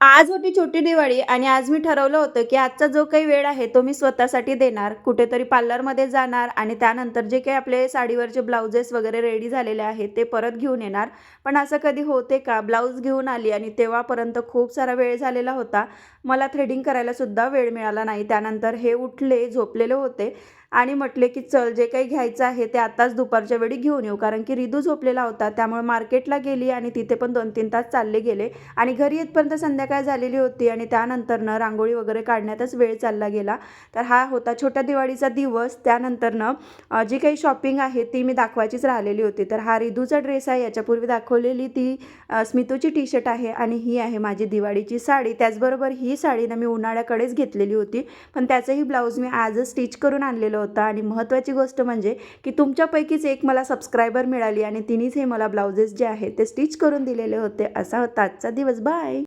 आज होती छोटी दिवाळी आणि आज मी ठरवलं होतं की आजचा जो काही वेळ आहे तो मी स्वतःसाठी देणार कुठेतरी पार्लरमध्ये जाणार आणि त्यानंतर जे काही आपले साडीवरचे ब्लाउजेस वगैरे रेडी झालेले आहेत ते परत घेऊन येणार. पण असं कधी होते का? ब्लाऊज घेऊन आली आणि तेव्हापर्यंत खूप सारा वेळ झालेला होता. मला थ्रेडिंग करायला सुद्धा वेळ मिळाला नाही. त्यानंतर हे उठले झोपलेले होते. आणि म्हटले की चल जे काही घ्यायचं आहे ते आताच दुपारच्या वेळी घेऊन येऊ. कारण की रिदू झोपलेला होता त्यामुळे मार्केटला गेली आणि तिथे पण दोन तीन तास चालले गेले. आणि घरी येतपर्यंत संध्याकाळ झालेली होती आणि त्यानंतरनं रांगोळी वगैरे काढण्यातच वेळ चालला गेला. तर हा होता छोट्या दिवाळीचा दिवस. त्यानंतरनं जी काही शॉपिंग आहे ती मी दाखवायचीच राहिलेली होती. तर हा रिदूचा ड्रेस आहे याच्यापूर्वी दाखवलेली ती स्मितूची टी शर्ट आहे आणि ही आहे माझी दिवाळीची साडी. त्याचबरोबर ही साडी ना मी उन्हाळ्याकडेच घेतलेली होती. पण त्याचंही ब्लाऊज मी आजच स्टिच करून आणलेलं होतं. आणि महत्त्वाची गोष्ट म्हणजे की तुमच्यापैकीच एक मला सबस्क्रायबर मिळाली आणि तिनेच हे मला ब्लाउजेस जे आहे ते स्टिच करून दिलेले होते. असा होता आजचा दिवस. बाय